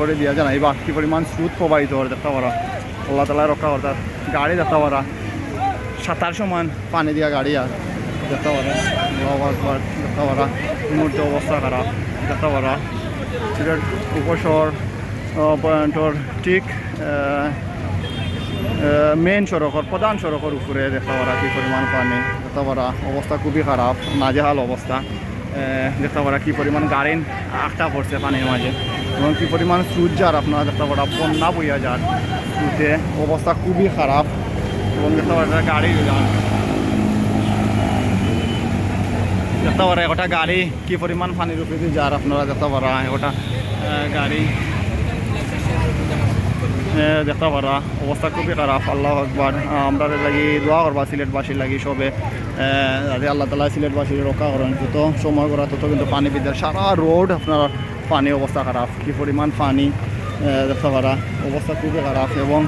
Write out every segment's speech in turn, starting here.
করে দিয়া জানাইবা কি পরিমাণ স্রোত প্রবাহিত করে দেখতে পারা আল্লাহ তালা রক্ষা করতার গাড়ি দেখতে পারা সাতার সমান পানি দিয়া গাড়ি আর দেখতে আকবার দেখতে পারা এই অবস্থা খারাপ দেখতে পারা সিলেট উপশহর পয়েন্টর ঠিক মেইন সড়কর, প্রধান সড়কের উপরে দেখতে পারা কি পরিমাণ পানি দেখতে পারা অবস্থা খুবই খারাপ, নাজেহাল অবস্থা। দেখতে পারা কি পরিমাণ গাড়ি আটটা পড়ছে পানির মাঝে। এবং কি পরিমাণ স্রোত যার আপনারা দেখতে পারা বন্যা বইয়া যার স্রোতে অবস্থা খুবই খারাপ। এবং দেখতে পারা গাড়ি যার দেখতে পারা একটা গাড়ি কি পরিমাণ পানির উপরে যার আপনারা দেখতে পারা একটা গাড়ি। দেখতে পারা অবস্থা খুবই খারাপ, আল্লাহ আকবার। আমরা লাগি দোয়া করবা, সিলেটবাসীর লাগি সবে। যাতে আল্লাহ তালা সিলেটবাসীর রক্ষা করেন। যত সময় করা তত কিন্তু পানি বিদ্যার সারা রোড আপনার পানি অবস্থা খারাপ, কি পরিমাণ পানি দেখতে পারা, অবস্থা খুবই খারাপ এবং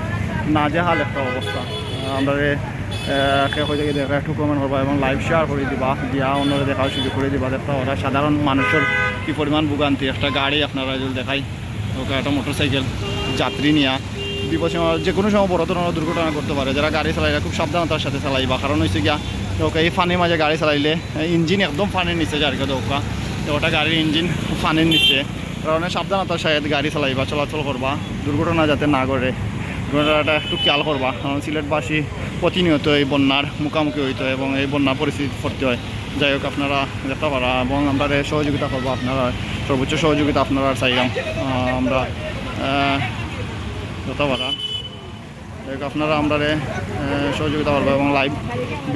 নাজেহাল একটা অবস্থা। আমরা শেষ হয়ে যাকে দেখা, একটু কমেন্ট করবা এবং লাইভ শেয়ার করে দিবা, দিয়া অন্যরা দেখার সুযোগ করে দিবা, দেখতে পারা, সাধারণ মানুষের কি পরিমাণ ভোগান্তি? একটা গাড়ি আপনারা যদি দেখাই, ওকে, একটা মোটর সাইকেল যাত্রী নিয়া, বিপদ সময় যে কোনো সময় বড় ধরনের দুর্ঘটনা করতে পারে, যারা গাড়ি চালাইলে খুব সাবধানতার সাথে চালাইবা। কারণ হচ্ছে গিয়া, ওকে, এই ফানির মাঝে গাড়ি চালাইলে, ইঞ্জিন একদম ফানির নিচে যার কথা ওকা ওটা গাড়ির ইঞ্জিন ফানির নিচে। কারণে সাবধানতার সাথে গাড়ি চালাইবা, চলাচল করবা। দুর্ঘটনা যাতে না করে দুর্ঘটনাটা একটু খেয়াল করবা। কারণ সিলেটবাসী প্রতিনিয়ত এই বন্যার মুখোমুখি হইতে হয় এবং এই বন্যা পরিস্থিতি পড়তে হয়। যাই হোক, আপনারা দেখতে পারা এবং আমরা সহযোগিতা করব, আপনারা সর্বোচ্চ সহযোগিতা আপনারা চাইলাম। আমরা যত পারা। আপনারা আমরা সহযোগিতা করব এবং লাইভ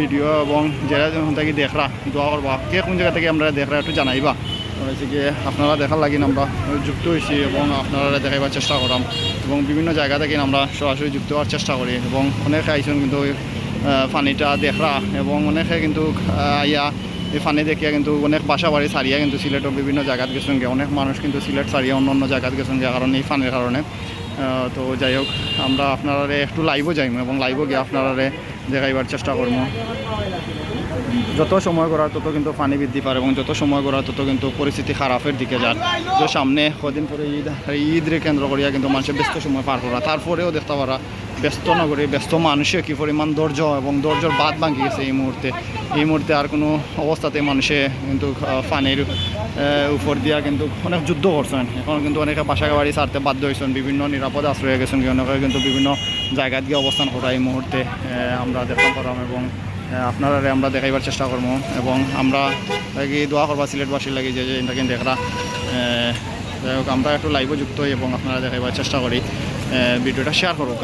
ভিডিও এবং যারা যখন থেকে দেখরা, দোয়া করবা, কে কোন জায়গা থেকে আমরা দেখরা একটু জানাইবা। হয়েছে কি আপনারা দেখার লাগিন আমরা যুক্ত হয়েছি এবং আপনারা দেখাইবার চেষ্টা করাম। এবং বিভিন্ন জায়গা থেকে আমরা সরাসরি যুক্ত হওয়ার চেষ্টা করি এবং অনেকে আইসন কিন্তু পানিটা দেখরা এবং অনেকে কিন্তু আইয়া এই ফানি দেখিয়া কিন্তু অনেক বাসা বাড়ি ছাড়িয়া কিন্তু সিলেটের বিভিন্ন জায়গাত গেছেন অনেক মানুষ কিন্তু সিলেট ছাড়িয়া অন্য অন্য জায়গাত গেছেন কারণ এই ফানির কারণে। তো যাই হোক, আমরা আপনারা একটু লাইভও যাইম এবং লাইভও গিয়ে আপনারা দেখাইবার চেষ্টা করব যত সময় করার তত কিন্তু পানি বৃদ্ধি পায় এবং যত সময় করার তত কিন্তু পরিস্থিতি খারাপের দিকে যান যে সামনে কদিন পরে ঈদ, ঈদরে কেন্দ্র করিয়া কিন্তু মানুষের ব্যস্ত সময় পার করা। তারপরেও দেখতে পারা ব্যস্ত নগরী, ব্যস্ত মানুষে কি পরিমাণ ধৈর্য এবং ধৈর্যর বাদ ভাঙি গেছে এই মুহূর্তে? এই মুহূর্তে আর কোনো অবস্থাতে মানুষে কিন্তু পানির উপর দিয়া কিন্তু অনেক যুদ্ধ করছেন। এখন কিন্তু অনেকে বাসা বাড়ি ছাড়তে বাধ্য হয়েছেন, বিভিন্ন নিরাপদ আশ্রয়ে গেছেন অনেকে কিন্তু বিভিন্ন জায়গায় গিয়ে অবস্থান করা এই মুহূর্তে আমরা দেখতে পারাম এবং আপনারা আমরা দেখাইবার চেষ্টা করব এবং আমরা কি দোয়া করবা সিলেটবাসীর লাগি যে এটা কিন্তু দেখরা যাই হোক, আমরা একটু লাইভও যুক্ত হই এবং আপনারা দেখাইবার চেষ্টা করি। ভিডিওটা শেয়ার করুক